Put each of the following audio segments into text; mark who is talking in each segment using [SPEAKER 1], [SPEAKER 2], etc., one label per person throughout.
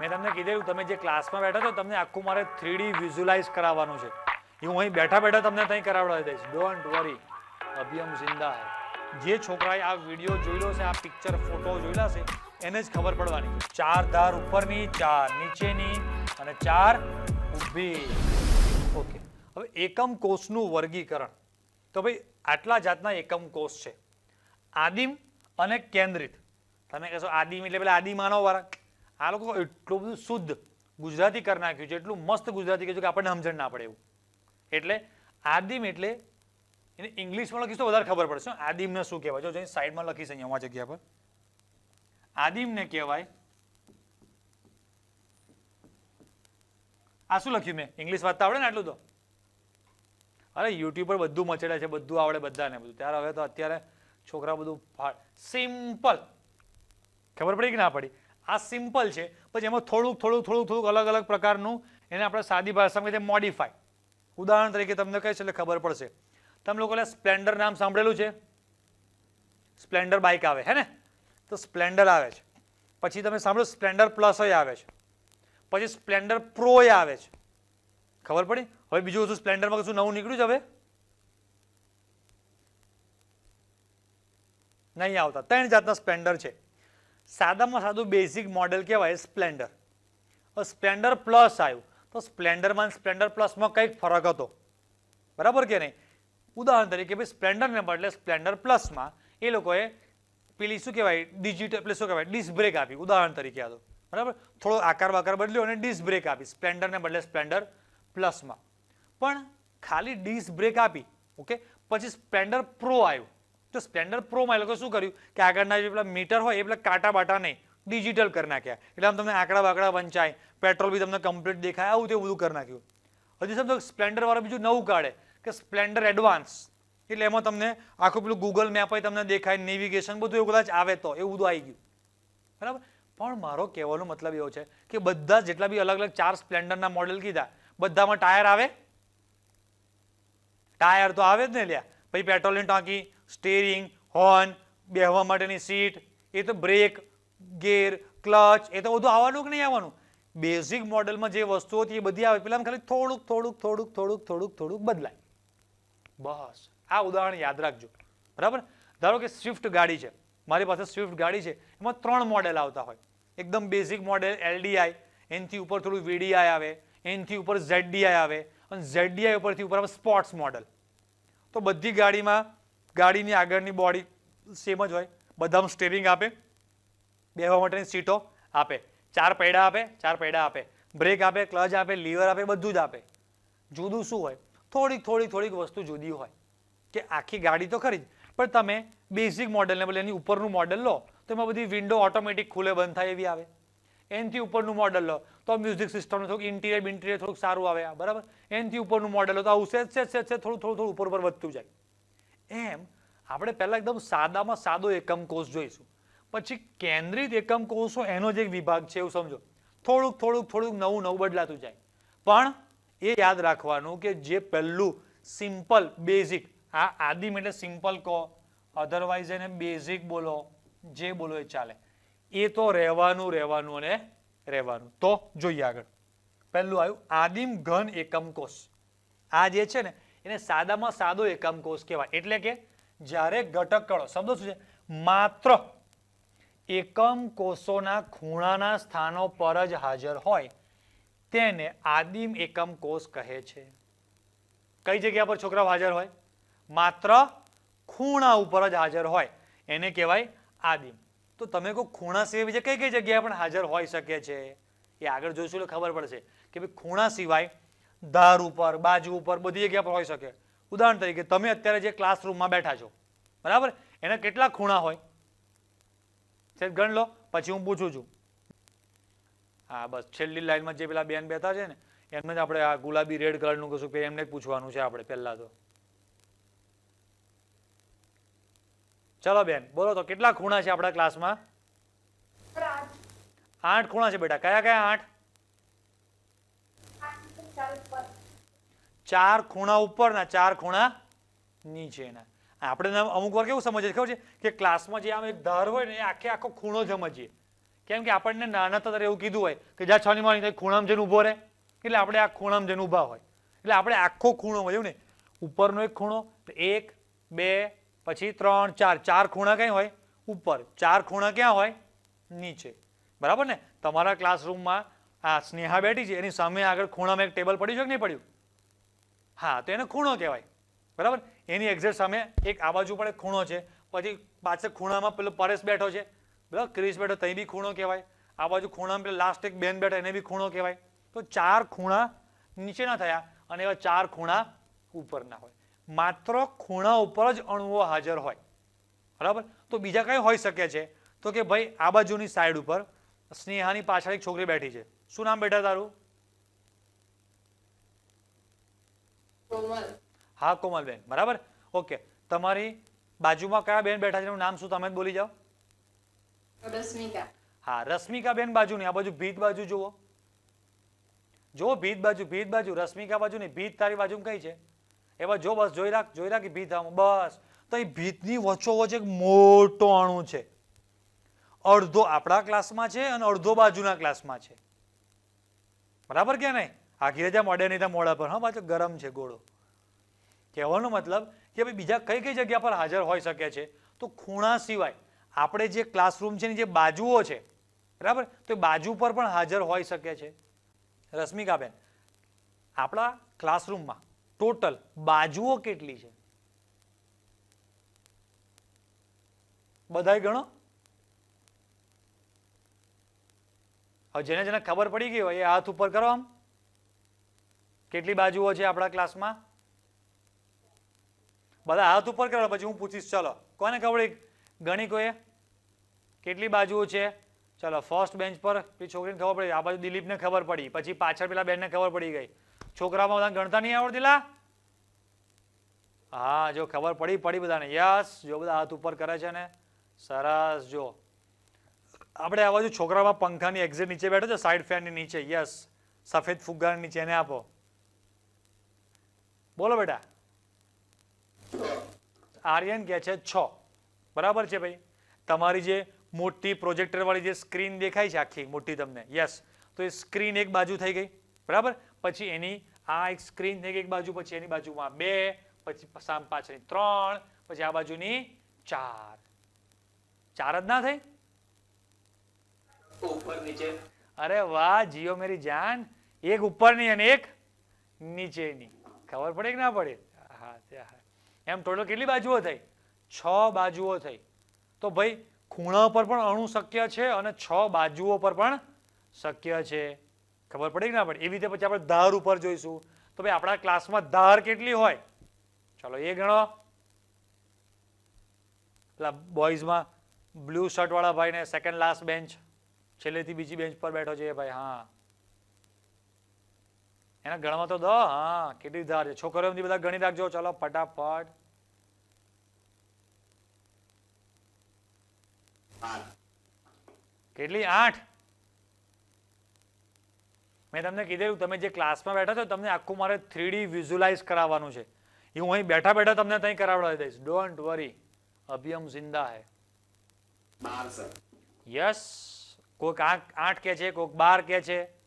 [SPEAKER 1] મેં તમને કીધેલું, તમે જે ક્લાસમાં બેઠા છો, તમને આખું મારે થ્રીડી વિઝ્યુલાઇઝ કરાવવાનું છે. એ હું અહીં બેઠા બેઠા તમને ત્યાં કરાવડાવી દઈશ. ડોન્ટ વરી અભિયમ જિંદા જે છોકરાએ આ વીડિયો જોયેલો છે, આ પિક્ચર ફોટો જોયેલા છે, એને જ ખબર પડવાની. ચાર ધાર ઉપરની, ચાર નીચેની અને ચાર ઊભી. ઓકે હવે એકમ કોષનું વર્ગીકરણ. તો ભાઈ, આટલા જાતના એકમ કોષ છે. આદિમ અને કેન્દ્રિત. તમે કહેશો આદિમ એટલે પેલા આદિ માનવ વાળા આ લોકો એટલું બધું શુદ્ધ ગુજરાતી કરી નાખ્યું છે, એટલું મસ્ત ગુજરાતી કહ્યું કે આપણને સમજણ ના પડે એવું. એટલે આદિમ એટલે એને ઇંગ્લિશમાં લખીશ તો વધારે ખબર પડશે આદિમને શું કહેવાય? જો સાઈડમાં લખીશ અહીંયા જગ્યા પર. આદિમને કહેવાય આ શું લખ્યું મેં? ઇંગ્લિશ વાંચતા આવડે ને આટલું તો? અરે યુટ્યુબ પર બધું મચેડા છે, બધું આવડે બધાને બધું. ત્યારે હવે તો અત્યારે છોકરા બધું સિમ્પલ. ખબર પડી કે ના પડી? આ સિમ્પલ છે. પછી એમાં થોડુંક થોડુંક થોડુંક થોડુંક અલગ અલગ પ્રકારનું એને આપણે સાદી ભાષામાં કહીએ મોડિફાય ઉદાહરણ તરીકે તમને કહીશ એટલે ખબર પડશે. તમે લોકો સ્પ્લેન્ડર નામ સાંભળેલું છે? સ્પ્લેન્ડર બાઇક આવે, હે ને? તો સ્પ્લેન્ડર આવે છે. પછી તમે સાંભળો સ્પ્લેન્ડર પ્લસ આવે છે. પછી સ્પ્લેન્ડર પ્રો આવે છે. ખબર પડી? હવે બીજું વસ્તુ સ્પ્લેન્ડરમાં કશું નવું નીકળ્યું છે હવે? નહીં આવતા. ત્રણ જાતના સ્પ્લેન્ડર છે. સાદામાં સાદું બેઝિક મોડેલ કહેવાય સ્પ્લેન્ડર સ્પ્લેન્ડર પ્લસ આવ્યું. તો સ્પ્લેન્ડરમાં સ્પ્લેન્ડર પ્લસમાં કંઈક ફરક હતો. બરાબર કે નહીં? ઉદાહરણ તરીકે ભાઈ સ્પ્લેન્ડરને બદલે સ્પ્લેન્ડર પ્લસમાં એ લોકોએ પેલી શું કહેવાય? ડિજિટલ પેલી શું કહેવાય? ડિસ્ક બ્રેક આપી. ઉદાહરણ તરીકે આ બરાબર? થોડો આકાર વાકાર બદલ્યો અને ડિસ્ક બ્રેક આપી. સ્પ્લેન્ડરને બદલે સ્પ્લેન્ડર પ્લસમાં પણ ખાલી ડિસ્ક બ્રેક આપી. ઓકે? પછી સ્પ્લેન્ડર પ્રો આવ્યું. તો સ્પ્લેન્ડર પ્રોમાં એ લોકો શું કર્યું? કે આગળના જે પેલા મીટર હોય એ પેલા કાંટા બાટા નહીં ડિજિટલ કરી નાખ્યા. એટલે આમ તમને આંકડા બાકડા વંચાય પેટ્રોલ બી તમને કમ્પ્લીટ દેખાય, આવું તે બધું કરી નાખ્યું. હજી સમજો સ્પ્લેન્ડર વાળા બીજું નવું કાઢે, કે સ્પ્લેન્ડર એડવાન્સ એટલે એમાં તમને આખું પેલું ગૂગલ મેપ હોય તમને દેખાય નેવિગેશન બધું એવું કદાચ આવે તો, એવું બધું આવી ગયું. બરાબર? પણ મારો કહેવાનો મતલબ એવો છે કે બધા જેટલા બી અલગ અલગ ચાર સ્પ્લેન્ડરના મોડેલ કીધા, બધામાં ટાયર આવે? ટાયર તો આવે જ ને લ્યા. પછી પેટ્રોલની ટાંકી સ્ટેરિંગ, હોર્ન, બેહવા માટેની સીટ, એ તો બ્રેક, ગેર, ક્લચ, એ તો બધું આવવાનું કે નહીં આવવાનું? બેઝિક મોડેલમાં જે વસ્તુઓ હતી એ બધી આવે. પેલા ખાલી થોડુંક થોડુંક થોડુંક થોડુંક થોડુંક થોડુંક બદલાય. બસ. આ ઉદાહરણ યાદ રાખજો. બરાબર? ધારો કે સ્વિફ્ટ ગાડી છે. મારી પાસે સ્વિફ્ટ ગાડી છે. એમાં ત્રણ મોડેલ આવતા હોય. એકદમ બેઝિક મોડેલ એલડીઆઈ એનથી ઉપર થોડું વીડીઆઈ આવે. એનથી ઉપર ઝેડડીઆઈ આવે. અને ઝેડડીઆઈ ઉપરથી ઉપર આવે સ્પોર્ટ્સ મોડેલ તો બધી ગાડીમાં ગાડીની આગળની બોડી સેમ જ હોય. બધામાં સ્ટેરિંગ આપે. બેહવા માટેની સીટો આપે. ચાર પૈડા આપે, ચાર પૈડા આપે. બ્રેક આપે ક્લચ આપે લીવર આપે, બધું જ આપે. જુદું શું હોય? થોડીક થોડીક થોડીક વસ્તુ જુદી હોય. કે આખી ગાડી તો ખરી જ. પણ તમે બેઝિક મોડલને બદલે એની ઉપરનું મોડલ લો, તો એમાં બધી વિન્ડો ઓટોમેટિક ખુલે, બંધ થાય એવી આવે. એનથી ઉપરનું મોડલ લો, તો મ્યુઝિક સિસ્ટમ થોડુંક ઇન્ટિરિયર ઇન્ટિરિયર થોડુંક સારું આવે બરાબર? એનથી ઉપરનું મોડલ લો, તો આવું સેજ સેજ સેજ, થોડું થોડું થોડું ઉપર ઉપર વધતું જાય. એમ આપણે પહેલાં એકદમ સાદામાં સાદો એકમ કોષ જોઈશું. પછી કેન્દ્રિત એકમ કોષો એનો જ વિભાગ છે એવું સમજો. થોડુંક થોડુંક થોડુંક નવું નવું બદલાતું જાય. પણ એ યાદ રાખવાનું કે જે પહેલું સિમ્પલ, બેઝિક, આ આદિમ એટલે સિમ્પલ કહો અધરવાઇઝ એને બેઝિક બોલો, જે બોલો એ ચાલે. એ તો રહેવાનું રહેવાનું અને રહેવાનું. તો જોઈએ આગળ. પહેલું આવ્યું આદિમ ઘન એકમ કોષ. આ જે છે ને એને સાદામાં સાદો એકમ કોષ કહેવાય. એટલે કે જ્યારે ઘટક કણો શબ્દો શું છે? માત્ર એકમ કોષોના ખૂણાના સ્થાનો પર જ હાજર હોય, તેને આદિમ એકમ કોષ કહે છે. કઈ જગ્યા પર છોકરાઓ હાજર હોય? માત્ર ખૂણા ઉપર જ હાજર હોય. એને કહેવાય આદિમ. તો તમે કોઈ ખૂણા સિવાય બીજા કઈ કઈ જગ્યાએ પણ હાજર હોઈ શકે છે? એ આગળ જોઈશું એટલે ખબર પડશે કે ભાઈ ખૂણા સિવાય ધાર ઉપર બાજુ ઉપર બધી જગ્યા પર હોઈ શકે. ઉદાહરણ તરીકે તમે અત્યારે જે ક્લાસરૂમમાં બેઠા છો બરાબર? એના કેટલા ખૂણા હોય? છે ગણ લો પછી હું પૂછું છું. હા બસ છેલ્લી લાઈનમાં જે પેલા બેન બેઠા છે ને એમને જ આપણે આ ગુલાબી રેડ કલરનું કશું કે એમને જ પૂછવાનું છે આપણે પહેલા તો. ચલો બેન બોલો તો કેટલા ખૂણા છે આપણા ક્લાસમાં આઠ. ખૂણા છે બેટા. કયા કયા આઠ? ચાર ખૂણા ઉપરના, ચાર ખૂણા નીચેના. આપણે અમુક વાર કેવું સમજીએ, ખબર છે? કે ક્લાસમાં જે આમ એક ધાર હોય ને, એ આખે આખો ખૂણો સમજીએ. કેમ કે આપણને નાના હતા એવું કીધું હોય કે જ્યાં છની માની ખૂણામાં જઈને ઊભો રહે. એટલે આપણે આ ખૂણામાં જઈને ઊભા હોય. એટલે આપણે આખો ખૂણો હોય ને ઉપરનો એક ખૂણો એક, બે, પછી ત્રણ, ચાર. ચાર ખૂણા ક્યાં હોય? ઉપર. ચાર ખૂણા ક્યાં હોય? નીચે. બરાબર ને? તમારા ક્લાસરૂમમાં આ સ્નેહા બેઠી છે, એની સામે આગળ ખૂણામાં એક ટેબલ પડ્યું છે કે નહીં પડ્યું? હા, તો એને ખૂણો કહેવાય. બરાબર? એની એક્ઝેક્ટ સામે એક આ બાજુ પણ એક ખૂણો છે. પછી પાછળ ખૂણામાં પેલો પરેશ બેઠો છે. બરાબર? ક્રિસ બેઠો ત્યાં બી ખૂણો કહેવાય. આ બાજુ ખૂણામાં પેલો લાસ્ટ એક બેન બેઠો, એને બી ખૂણો કહેવાય. તો ચાર ખૂણા નીચેના થયા અને એવા ચાર ખૂણા ઉપરના હોય. માત્ર ખૂણા ઉપર જ અણુઓ હાજર હોય. બરાબર? તો બીજા કઈ હોઈ શકે છે. તો કે ભાઈ, આ બાજુની સાઈડ ઉપર સ્નેહાની પાછળ એક છોકરી બેઠી છે. શું નામ બેઠા તારું? હા કોમલબેન. બરાબર? ઓકે. તમારી બાજુમાં કયા બેન બેઠા છે? એનું નામ શું? તમે બોલી જાઓ.
[SPEAKER 2] રશ્મિકા.
[SPEAKER 1] હા બાજુ ની આ બાજુ ભીત બાજુ જુઓ. જો ભીત બાજુ ભીત બાજુ. રશ્મિકા બાજુ નહીં ભીત તારી બાજુ કઈ છે? એવા જો બસ જોઈ રાખ જોઈ રાખ ભીત બસ. તો એ ભીતની વચ્ચોવચ્ચ એક મોટો અણુ છે. અડધો આપણા ક્લાસમાં છે અને અડધો બાજુના ક્લાસમાં છે. બરાબર કે નહીં? આખી રજા મોડે નહીં તો મોડા પર. હા, પાછો ગરમ છે, ગોળો. કહેવાનો મતલબ કે ભાઈ બીજા કઈ કઈ જગ્યા પર હાજર હોઈ શકે છે? તો ખૂણા સિવાય આપણે જે ક્લાસરૂમ છે એની જે બાજુઓ છે, બરાબર? તો એ બાજુ પર પણ હાજર હોઈ શકે છે. રશ્મિકાબેન, આપણા ક્લાસરૂમમાં ટોટલ બાજુઓ કેટલી છે? બધાય ગણો. જેને જેને ખબર પડી ગઈ હોય એ હાથ ઉપર કરો આમ. કેટલી બાજુઓ છે આપણા ક્લાસમાં? બધા હાથ ઉપર કરો, પછી હું પૂછીશ. ચલો, કોને ખબર પડી ગણી કોઈએ? કેટલી બાજુઓ છે? ચલો ફર્સ્ટ બેન્ચ પર પેલી છોકરીને ખબર પડી. આ બાજુ દિલીપને ખબર પડી. પછી પાછળ પેલા બેનને ખબર પડી ગઈ. છોકરામાં બધા ગણતા નહીં આવડતીલા હા, જો ખબર પડી પડી બધાને. યસ, જો બધા હાથ ઉપર કરે છે ને. સરસ, જો. આપણે આ બાજુ છોકરામાં પંખાની એક્ઝેટ નીચે બેઠો છે સાઈડ ફેનની નીચે. યસ. સફેદ ફુગ્ગાની નીચે એને આપો. બોલો બેટા. આર્યન કહે છે છ. બરાબર છે ભાઈ? તમારી જે મોટી પ્રોજેક્ટર વાળી જે સ્ક્રીન દેખાય છે આખી મોટી તમને. યસ તો એ સ્ક્રીન એક બાજુ થઈ ગઈ. બરાબર? પછી એની આ એક સ્ક્રીન થઈ ગઈ એક બાજુ પછી એની બાજુમાં બે પછી સામ પાછળની ત્રણ પછી આ બાજુની ચાર. ચાર જ ના થઈ?
[SPEAKER 3] ઉપર નીચે.
[SPEAKER 1] અરે વાહ જીઓ મેરી જાન. એક ઉપરની અને એક નીચેની. ખબર પડે કે ના પડે? હા હા. એમ ટોટલ કેટલી બાજુઓ થઈ? છ બાજુઓ થઈ. તો ભાઈ, ખૂણા પર પણ અણુ શક્ય છે અને છ બાજુઓ પર પણ શક્ય છે. ખબર પડે કે ના પડે? એવી રીતે પછી આપણે ધાર ઉપર જોઈશું. તો ભાઈ, આપણા ક્લાસમાં ધાર કેટલી હોય? ચાલો, એ ગણો. પેલા બોયઝમાં બ્લુ શર્ટ વાળા ભાઈને સેકન્ડ લાસ્ટ બેન્ચ છેલ્લેથી બીજી બેન્ચ પર બેઠો છે ભાઈ, હા. એના ગણવા તો દો હા કેટલી ધાર છે. છોકરીઓ બધા ગણી રાખજો. ચલો ફટાફટ. કેટલી? આઠ. મેં તમને કીધેલું તમે જે ક્લાસમાં બેઠા છો તમને આખું મારે થ્રીડી વિઝ્યુલાઇઝ કરાવવાનું છે. એ હું અહીં બેઠા બેઠા તમને ત્યાં કરાવડાવી દઈશ. ડોન્ટ વરી અભિયમ જિંદા હે. યસ કોઈક આઠ આઠ કે છે કોઈક બાર કે છે.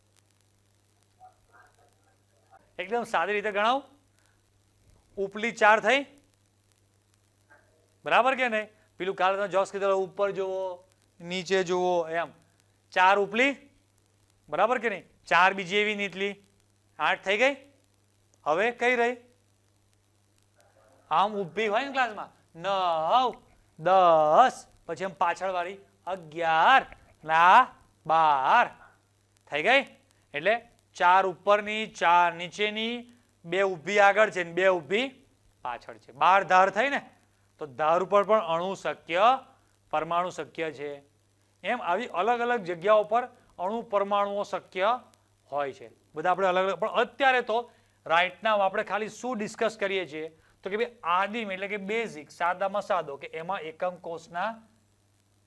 [SPEAKER 1] એકદમ સાદી રીતે ગણાવ. ઉપલી ચાર થઈ. બરાબર કે નહીં? પેલું કાલે તમે જોક્સ કીધું ઉપર જુઓ, નીચે જુઓ, એમ. ચાર ઉપલી. બરાબર કે નહીં? ચાર બીજી એવી નીચલી. આઠ થઈ ગઈ. હવે કઈ રહી? આમ ઊભી હોય ને ક્લાસમાં નવ, દસ. પછી આમ પાછળ વાળી અગિયાર, ના, બાર. થઈ ગઈ? એટલે ચાર ઉપરની, ચાર નીચેની, બે ઊભી આગળ છે ને બે ઊભી પાછળ છે. બાર ધાર થઈ ને તો ધાર ઉપર પણ અણુ શક્ય, પરમાણુ શક્ય છે. એમ આવી અલગ અલગ જગ્યાઓ પર અણુ પરમાણુઓ શક્ય હોય છે. બધા આપણે અલગ અલગ પણ અત્યારે તો રાઈટ આપણે ખાલી શું ડિસ્કસ કરીએ છીએ? તો કે ભાઈ આદિમ એટલે કે બેઝિક સાદામાં સાદો કે એમાં એકમ કોષના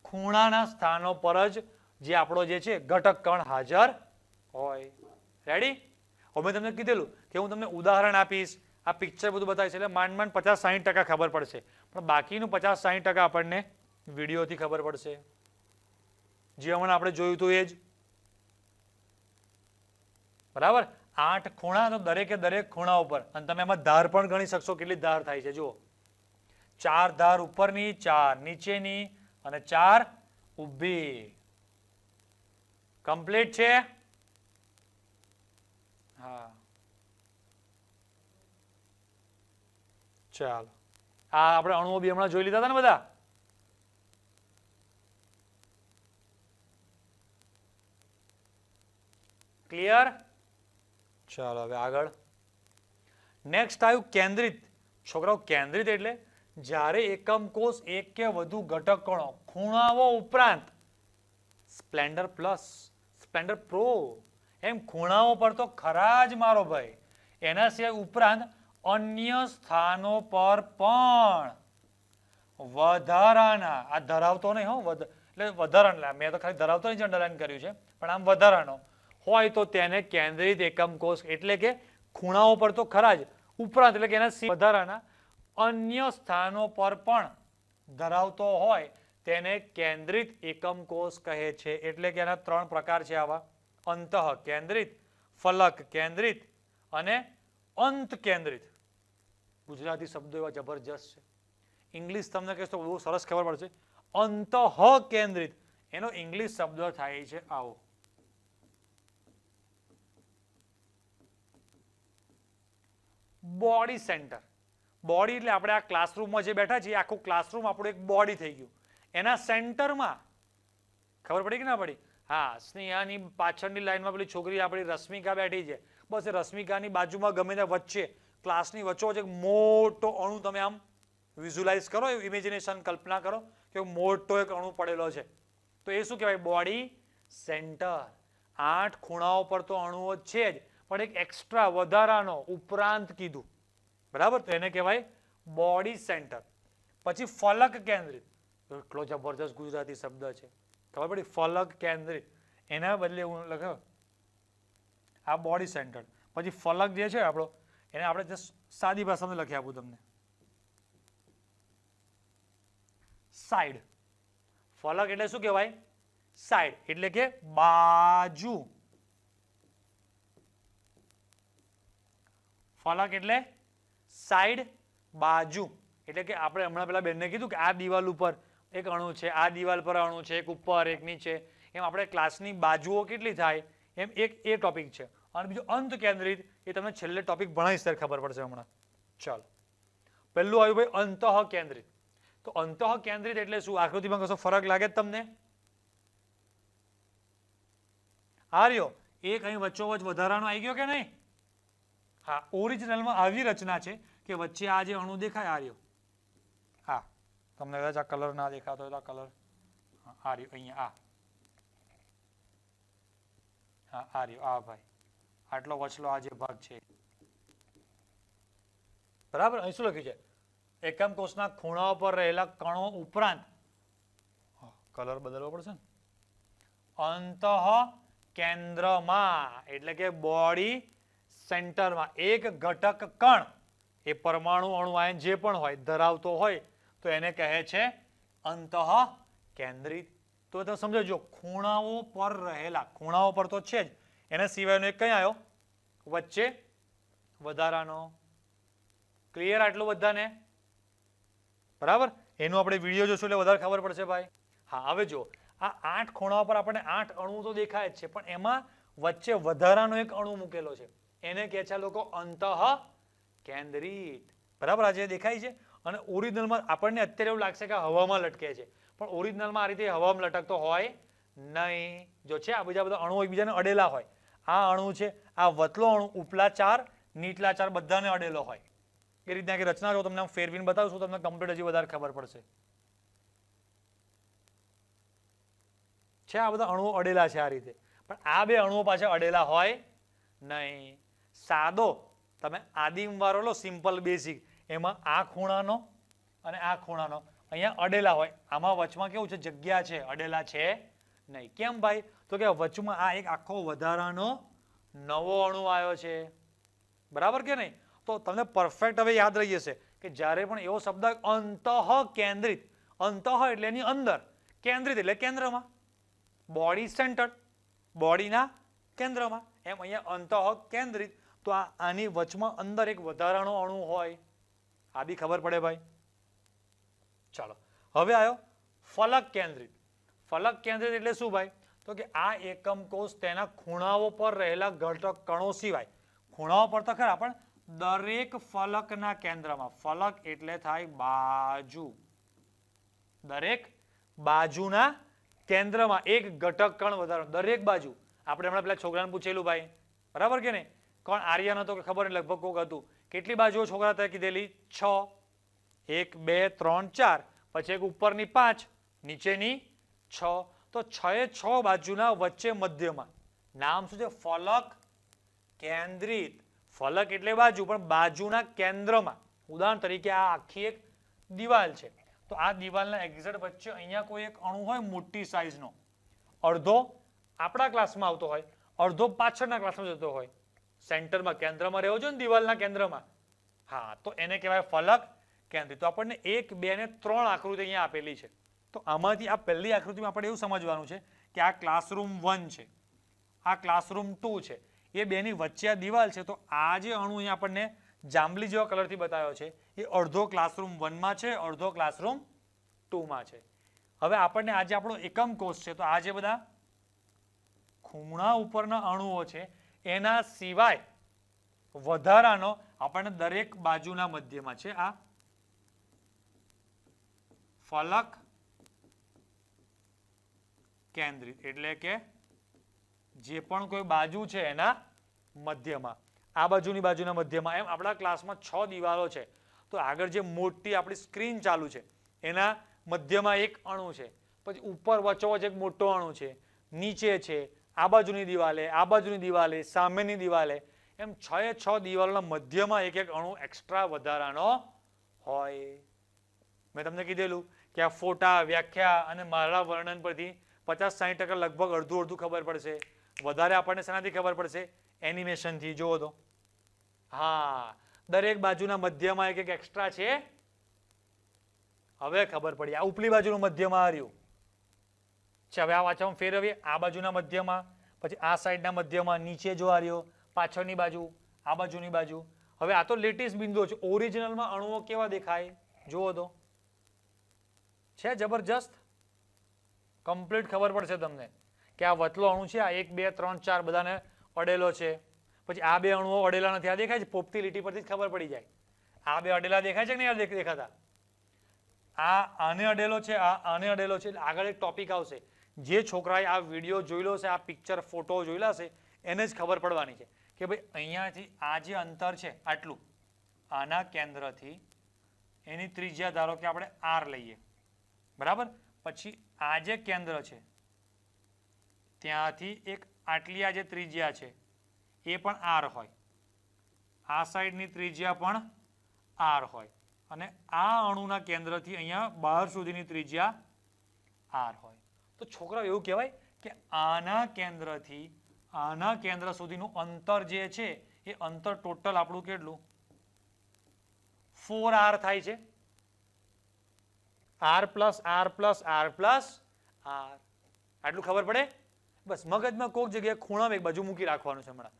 [SPEAKER 1] ખૂણાના સ્થાનો પર જ જે આપણો જે છે, ઘટક કણ હાજર હોય. રેડી હવે મેં તમને કીધેલું કે હું તમને ઉદાહરણ આપીશ. આ પિક્ચર બધું બતાવીશ એટલે માંડ માંડ પચાસ સાહીઠ ટકા ખબર પડશે. પણ બાકીનું પચાસ સાહીઠ ટકા આપણને વિડીયોથી ખબર પડશે. જે હમણાં આપણે જોયું હતું એ જ. બરાબર? આઠ ખૂણા તો દરેકે દરેક ખૂણા ઉપર. અને તમે એમાં ધાર પણ ગણી શકશો કેટલી ધાર થાય છે. જુઓ. ચાર ધાર ઉપરની, ચાર નીચેની અને ચાર ઊભી. કમ્પ્લીટ છે? હા. ચાલો. આ આપણે અણુઓ બી હમણાં જોઈ લીધા હતા ને બધા? ક્લિયર ચાલો, હવે આગળ. નેક્સ્ટ આવ્યું કેન્દ્રિત. છોકરાઓ, કેન્દ્રિત એટલે જ્યારે એકમ કોષ એક કે વધુ ઘટક કણો ખૂણાઓ ઉપરાંત સ્પ્લેન્ડર પ્લસ સ્પ્લેન્ડર પ્રો એમ ખૂણાઓ પર તો ખરા જ મારો ભાઈ એના સિવાય ઉપરાંત અન્ય સ્થાનો પર પણ. વધારાના, આ ધરાવતો નહીં હો એટલે વધારાના મેં તો ખાલી ધરાવતો નહીં અંડરલાઈન કર્યું છે, પણ આમ વધારાનો. હોય તો તેને કેન્દ્રિત એકમ કોષ, એટલે કે ખૂણાઓ પર તો ખરા જ. ઉપરાંત એટલે કે એના વધારાના અન્ય સ્થાનો પર પણ ધરાવતો હોય, તેને કેન્દ્રિત એકમ કોષ કહે છે, એટલે કે એના ત્રણ પ્રકાર છે આવા. અંતઃ કેન્દ્રિત, ફલક કેન્દ્રિત અને અંત કેન્દ્રિત. ગુજરાતી શબ્દો એવા જબરજસ્ત છે. ઇંગ્લિશ તમને કહેશો બહુ સરસ ખબર પડશે. અંતઃ કેન્દ્રિત. એનો ઇંગ્લિશ શબ્દ થાય છે આવો. બોડી સેન્ટર બોડી એટલે આપણે આ ક્લાસરૂમમાં જે બેઠા છીએ, આખું ક્લાસરૂમ આપણું એક બોડી થઈ ગયું. એના સેન્ટરમાં ખબર પડી કે ના પડી? હા, સ્નેહાની પાછળની લાઈનમાં પેલી છોકરી આપણી રશ્મિકા બેઠી છે. બસ રશ્મિકાની બાજુમાં ગમે ત્યાં વચ્ચે ક્લાસની વચ્ચોવચ્ચ એક મોટો અણુ તમે આમ વિઝ્યુલાઇઝ કરો ઇમેજિનેશન કલ્પના કરો કે મોટો એક અણુ પડેલો છે. તો એ શું કહેવાય? બોડી સેન્ટર આઠ ખૂણાઓ પર તો અણુઓ છે જ, પણ એક એક્સ્ટ્રા વધારાનો ઉપરાંત કીધું. બરાબર? તો એને કહેવાય બોડી સેન્ટર પછી ફલક કેન્દ્રિત. એટલો જબરજસ્ત ગુજરાતી શબ્દ છે. ખબર પડી ફલક કેન્દ્રિત એના બદલે હું લખ્યો આ બોડી સેન્ટર પછી ફલક જે છે આપણો, એને આપણે જસ્ટ સાદી ભાષામાં લખી આપું તમને. સાઈડ ફલક એટલે શું કહેવાય? સાઈડ એટલે કે બાજુ. ફલક એટલે સાઈડ બાજુ. એટલે કે આપણે હમણાં પેલા બેનને કીધું કે આ દિવાલ ઉપર એક અણુ છે, આ દિવાલ પર અણુ છે, એક ઉપર, એક નીચે. એમ આપણે ક્લાસની બાજુઓ કેટલી થાય, એમ એક એ ટોપિક છે. અને બીજું અંત કેન્દ્રિત, એ તમને છેલ્લે ટોપિક ભણાવીશ ત્યારે ખબર પડશે હમણાં. ચાલો. પહેલું આવ્યું ભાઈ અંતઃ કેન્દ્રિત. તો અંતઃ કેન્દ્રિત એટલે શું? આકૃતિમાં કશો ફરક લાગે તમને? આ રહ્યો. એ અહીં વચ્ચોવચ્ચ વધારાનો આવી ગયો કે નહીં? હા ઓરિજિનલમાં આવી રચના છે કે વચ્ચે આ જે અણુ દેખાય, આ રહ્યો. તમને કદાચ આ કલર ના દેખાતો હોય તો આ કલર આ રહ્યો, અહીંયા, આ. હા, આ રહ્યો, આ ભાઈ. આટલો વચલો આ જે ભાગ છે. બરાબર? અહીં શું લખ્યું છે? એકમ કોષના ખૂણાઓ પર રહેલા કણો ઉપરાંત. કલર બદલવો પડશે ને. અંતઃ કેન્દ્રમાં, એટલે કે બોડી સેન્ટરમાં એક ઘટક કણ, એ પરમાણુ અણુ આયન જે પણ હોય, ધરાવતો હોય તો એને કહે છે, અંતઃ કેન્દ્રિત. તો તમે સમજો ખૂણાઓ પર રહેલા, ખૂણાઓ પર તો છે જ. એના સિવાયનો એક કઈ આવ્યો? વચ્ચે. વધારાનો. ક્લિયર આટલું બધાને? બરાબર? એનું આપણે વીડિયો જોશું એટલે વધારે ખબર પડશે ભાઈ. હા, હવે જો આ આઠ ખૂણાઓ પર આપણને આઠ અણુ તો દેખાય જ છે, પણ એમાં વચ્ચે વધારાનો એક અણુ મૂકેલો છે. એને કહે છે લોકો, અંતઃ કેન્દ્રિત. બરાબર? આ જે દેખાય છે અને ઓરિજિનલમાં આપણને અત્યારે એવું લાગશે કે હવામાં લટકે છે. પણ ઓરિજિનલમાં આ રીતે હવામાં લટકતો હોય નહીં. જો છે, આ બીજા બધા અણુ એકબીજાને અડેલા હોય. આ અણુ છે, આ વતલો અણુ, ઉપલા ચાર, નીચલા ચાર બધાને અડેલો હોય. એ રીતના કે રચના જો તમને ફેરવીને બતાવું છું, તમને કમ્પ્લીટ હજી વધારે ખબર પડશે. છે, આ બધા અણુઓ અડેલા છે આ રીતે. પણ આ બે અણુઓ પાછા અડેલા હોય નહીં. સાદો, તમે આદિમ વાળો લો સિમ્પલ બેઝિક એમાં આ ખૂણાનો અને આ ખૂણાનો. અહીંયા અડેલા હોય. આમાં વચમાં કેવું છે? જગ્યા છે. અડેલા છે નહીં. કેમ ભાઈ? તો કે વચમાં આ એક આખો વધારાનો નવો અણુ આવ્યો છે. બરાબર કે નહીં? તો તમને પરફેક્ટ હવે યાદ રહી જશે કે જ્યારે પણ એવો શબ્દ અંતઃ કેન્દ્રિત. અંતઃ એટલે એની અંદર. કેન્દ્રિત એટલે કેન્દ્રમાં. બોડી સેન્ટર બોડીના કેન્દ્રમાં. એમ અહીંયા અંતઃ કેન્દ્રિત. તો આ આની વચમાં અંદર એક વધારાનો અણુ હોય. આ બી ખબર પડે ભાઈ. ચાલો, હવે આવ્યો ફલક કેન્દ્રિત. ફલક કેન્દ્રિત એટલે શું ભાઈ? તો કે આ એકમ કોષ તેના ખૂણાઓ પર રહેલા ઘટક કણો સિવાય. ખૂણાઓ પર તો ખરા, પણ દરેક ફલકના કેન્દ્રમાં, ફલક એટલે થાય બાજુ. દરેક બાજુના કેન્દ્રમાં એક ઘટક કણ વધારો. દરેક બાજુ. આપણે હમણાં પેલા છોકરાને પૂછેલું ભાઈ. બરાબર કે નહીં? કોણ? આર્યન હતો કે ખબર નહીં, લગભગ કોક હતું. કેટલી બાજુઓ છોકરા તે કીધેલી? છ, એક, બે, ત્રણ, ચાર. પછી એક ઉપરની પાંચ, નીચેની છ. તો છ એ છ બાજુના વચ્ચે મધ્યમાં. નામ શું છે? ફલક કેન્દ્રિત. ફલક એટલે બાજુ, પણ બાજુના કેન્દ્રમાં. ઉદાહરણ તરીકે આ આખી એક દિવાલ છે. તો આ દિવાલના એક્ઝેટ વચ્ચે અહીંયા કોઈ એક અણુ હોય, મોટી સાઈઝનો અડધો આપણા ક્લાસમાં આવતો હોય, અડધો પાછળના ક્લાસમાં જતો હોય. સેન્ટરમાં, કેન્દ્રમાં રહેવો જોઈએ ને દિવાલના કેન્દ્રમાં. હા, તો એને કહેવાય ફલક કેન્દ્રિત. તો આપણને એક, બે ને ત્રણ આકૃતિ અહીંયા આપેલી છે. તો આમાંથી આ પહેલી આકૃતિમાં આપણે એવું સમજવાનું છે કે આ ક્લાસરૂમ વન છે. આ ક્લાસરૂમ ટુ છે. એ બેની વચ્ચે આ દિવાલ છે. તો આ જે અણુ અહીંયા આપણને જાંબલી જેવા કલરથી બતાવ્યો છે, એ અડધો ક્લાસરૂમ વનમાં છે, અડધો ક્લાસરૂમ ટુમાં છે. હવે આપણને આજે આપણો એકમ કોષ છે. તો આ જે બધા ખૂણા ઉપરના અણુઓ છે એના સિવાય વધારાનો આપણને દરેક બાજુના મધ્યમાં છે આ ફલક કેન્દ્રિત. એટલે કે જે પણ કોઈ બાજુ છે એના મધ્યમાં. આ બાજુની બાજુના મધ્યમાં એમ આપણા ક્લાસમાં છ દિવાલો છે. તો આગળ જે મોટી આપણી સ્ક્રીન ચાલુ છે, એના મધ્યમાં એક અણુ છે. પછી ઉપર વચ્ચોવચ એક મોટો અણુ છે, નીચે છે આ બાજુની દિવાલે, આ બાજુની દિવાલે, સામેની દિવાલે, એમ છ એ છ દિવાલોના મધ્યમાં એક એક અણુ એક્સ્ટ્રા વધારાનો હોય. મેં તમને કીધેલું કે આ ફોટા, વ્યાખ્યા અને મારા વર્ણન પરથી પચાસ સાઠ ટકા લગભગ અડધું અડધું ખબર પડશે. વધારે આપણને શેનાથી ખબર પડશે? એનિમેશનથી જુઓ તો. હા, દરેક બાજુના મધ્યમાં એક એક એક્સ્ટ્રા છે. હવે ખબર પડી. આ ઉપલી બાજુનું મધ્યમાં આ છે હવે આ વાંચવામાં ફેરવીએ. આ બાજુના મધ્યમાં, પછી આ સાઈડના મધ્યમાં નીચે જો આ રહ્યો, પાછળની બાજુ, આ બાજુની બાજુ. હવે આ તો લેટેસ્ટ બિંદુઓ છે. ઓરિજિનલમાં અણુઓ કેવા દેખાય? જુઓ તો. છે જબરજસ્ત? કમ્પ્લીટ ખબર પડશે તમને કે આ વતલો અણુ છે, આ એક, બે, ત્રણ, ચાર બધાને અડેલો છે. પછી આ બે અણુઓ અડેલા નથી. આ દેખાય છે? પોપતી લીટી પરથી જ ખબર પડી જાય. આ બે અડેલા દેખાય છે કે નહીં દેખાતા? આ આને અડેલો છે, આ આને અડેલો છે. આગળ એક ટોપિક આવશે. જે છોકરાએ આ વીડિયો જોયેલો છે, આ પિક્ચર, ફોટો જોયેલા છે, એને જ ખબર પડવાની છે કે ભાઈ, અહીંયાથી આ જે અંતર છે, આટલું, આના કેન્દ્રથી, એની ત્રિજ્યા ધારો કે આપણે આર લઈએ, બરાબર? પછી આ જે કેન્દ્ર છે, ત્યાંથી એક આટલી આ જે ત્રિજ્યા છે, એ પણ આર હોય. આ સાઈડની ત્રિજ્યા પણ આર હોય. અને આ અણુના કેન્દ્રથી અહીંયા બહાર સુધીની ત્રિજ્યા આર હોય. તો છોકરાઓ એવું કહેવાય કે આના કેન્દ્રથી, આના કેન્દ્ર સુધીનું અંતર જે છે, એ અંતર ટોટલ આપણું કેટલું? ફોર આર થાય છે. R plus R plus R plus R આટલું ખબર પડે? બસ મગજમાં કોઈક જગ્યાએ ખૂણામાં એક બાજુ મૂકી રાખવાનું છે હમણાં.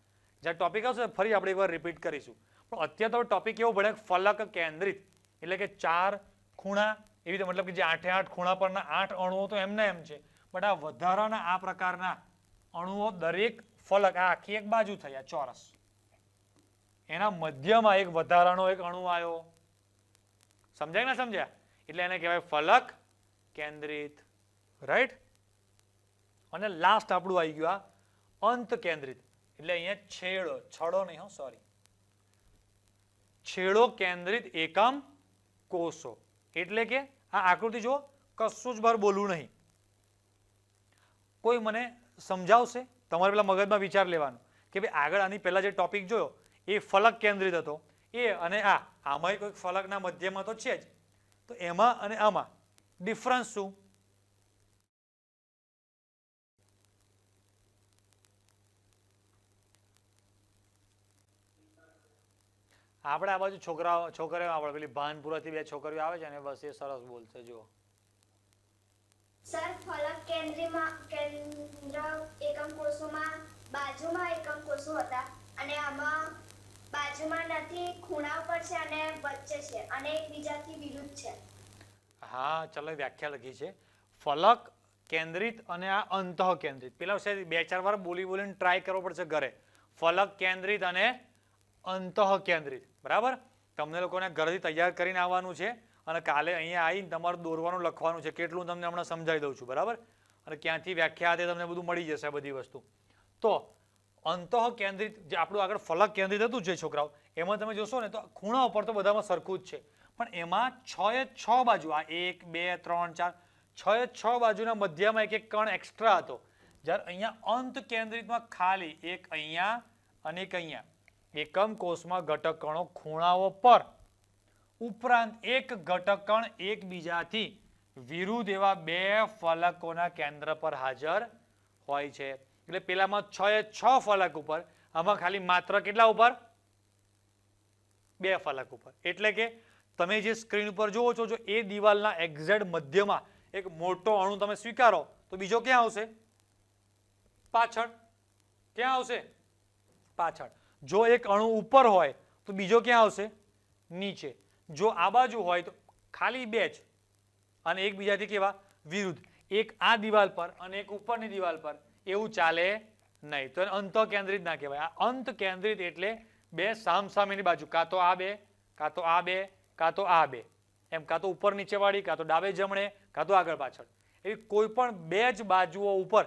[SPEAKER 1] જ્યારે ટોપિક આવશે, ફરી આપણે એકવાર રિપીટ કરીશું. પણ અત્યારે તો ટોપિક એવો ભણે ફલક કેન્દ્રિત. એટલે કે ચાર ખૂણા એવી રીતે મતલબ કે જે આઠે આઠ ખૂણા પરના આઠ અણુઓ તો એમને એમ છે. બટ આ વધારાના આ પ્રકારના અણુઓ દરેક ફલક, આ આખી એક બાજુ થઈ, આ ચોરસ. એના મધ્યમાં એક વધારાનો એક અણુ આવ્યો. સમજાય ના સમજ્યા? એટલે એને કહેવાય ફલક કેન્દ્રિત. રાઈટ અને લાસ્ટ આપણું આવી ગયું આ અંત કેન્દ્રિત. એટલે અહીંયા છેડો, છડો નહીં હો સોરી છેડો કેન્દ્રિત એકમ કોષો. એટલે કે આ આકૃતિ જો કશું જ બહાર બોલવું નહીં. કોઈ મને સમજાવશે? તમારે પેલા મગજમાં વિચાર લેવાનો કે ભાઈ આગળ આની પહેલાં જે ટોપિક જોયો, એ ફલક કેન્દ્રિત હતો. એ અને આ. આમાંય કોઈક ફલકના મધ્યમાં તો છે જ. તો એમાં અને આમાં ડિફરન્સ શું? આપણે આ બાજુ છોકરાઓ છોકરીઓ આપણે પેલી ભાનપુરાથી બે છોકરીઓ આવે છે ને બસ એ સરસ બોલશે જો
[SPEAKER 4] સર ફલક કેન્દ્રમાં કેન્દ્ર એકમ કોષોમાં બાજુમાં એકમ કોષો હતા અને આમાં બાજુમાં નથી ખૂણા પર છે અને વચ્ચે છે અને એકબીજાથી વિરુદ્ધ છે.
[SPEAKER 1] હા ચલો વ્યાખ્યા લખી છે. ફલક કેન્દ્રિત અને આ અંતઃ કેન્દ્રિત પેલા બે ચાર વાર બોલી બોલીને ટ્રાય કરવો પડશે ઘરે. ફલક કેન્દ્રિત અને અંતઃ કેન્દ્રિત બરાબર? તમને લોકોને ઘરથી તૈયાર કરીને આવવાનું છે અને કાલે અહીંયા આવીને તમારું દોરવાનું, લખવાનું છે. કેટલું તમને હમણાં સમજાવી દઉં છું. બરાબર? અને ક્યાંથી વ્યાખ્યા તે તમને બધું મળી જશે બધી વસ્તુ. તો અંતઃ કેન્દ્રિત જે આપણું આગળ ફલક કેન્દ્રિત હતું જે છોકરાઓ, એમાં તમે જોશો ને તો ખૂણા ઉપર તો બધામાં સરખું જ છે. પણ એમાં છ એ છ બાજુ, આ એક, બે, ત્રણ, ચાર, છ એ છ બાજુના મધ્યમાં એક એક કણ એક્સ્ટ્રા હતો. જ્યારે અહીંયા અંત કેન્દ્રિતમાં ખાલી એક અહીંયા અને એક અહીંયા. એકમ કોષમાં ઘટક કણો ખૂણાઓ પર. ઉપરાંત એક ઘટક કણ એકબીજાથી વિરુદ્ધ એવા બે ફલકોના કેન્દ્ર પર હાજર હોય છે. એટલે પેલામાં છ એ છ ફલક ઉપર, આમાં ખાલી માત્ર કેટલા ઉપર? બે ફલક ઉપર. એટલે કે તમે જે સ્ક્રીન ઉપર જુઓ છો, જો એ દિવાલના એક્ઝેક્ટ મધ્યમાં એક મોટો અણુ તમે સ્વીકારો, તો બીજો ક્યાં આવશે? પાછળ. ક્યાં આવશે? પાછળ. જો એક અણુ ઉપર હોય, તો બીજો ક્યાં આવશે? નીચે. જો આ બાજુ હોય, તો ખાલી બે જ. અને એકબીજાથી કેવા? વિરુદ્ધ. એક આ દિવાલ પર અને એક ઉપરની દિવાલ પર. એવું ચાલે નહીં. તો અંત કેન્દ્રિત ના કહેવાય. આ અંત કેન્દ્રિત એટલે બે સામસામેની બાજુ. કાં તો આ બે, કાં તો આ બે, કાં તો આ બે. એમ કાં તો ઉપર નીચેવાળી, કાં તો ડાબે જમણે, કાં તો આગળ પાછળ. એવી કોઈ પણ બે જ બાજુઓ ઉપર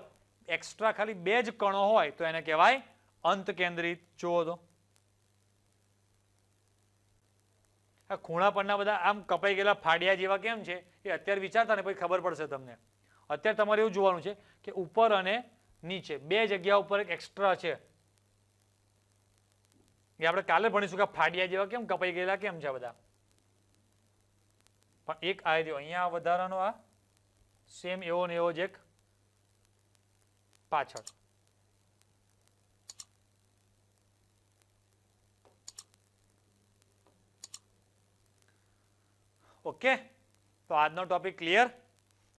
[SPEAKER 1] એક્સ્ટ્રા ખાલી બે જ કણો હોય, તો એને કહેવાય અંત કેન્દ્રિત જુઓ તો. આ ખૂણા પરના બધા આમ કપાઈ ગયેલા ફાડિયા જેવા કેમ છે? એ અત્યારે વિચારતા ને પછી ખબર પડશે તમને. અત્યારે તમારે એવું જોવાનું છે કે ઉપર અને નીચે બે જગ્યા ઉપર એક એક્સ્ટ્રા છે. એ આપણે કાલે ભણીશું કે ફાડિયા જેવા કેમ કપાઈ ગયેલા કેમ છે બધા. પણ એક આ રહ્યો અહીંયા વધારાનો આ સેમ એવો ને એવો જ એક પાછળ. ઓકે તો આજનો ટોપિક ક્લિયર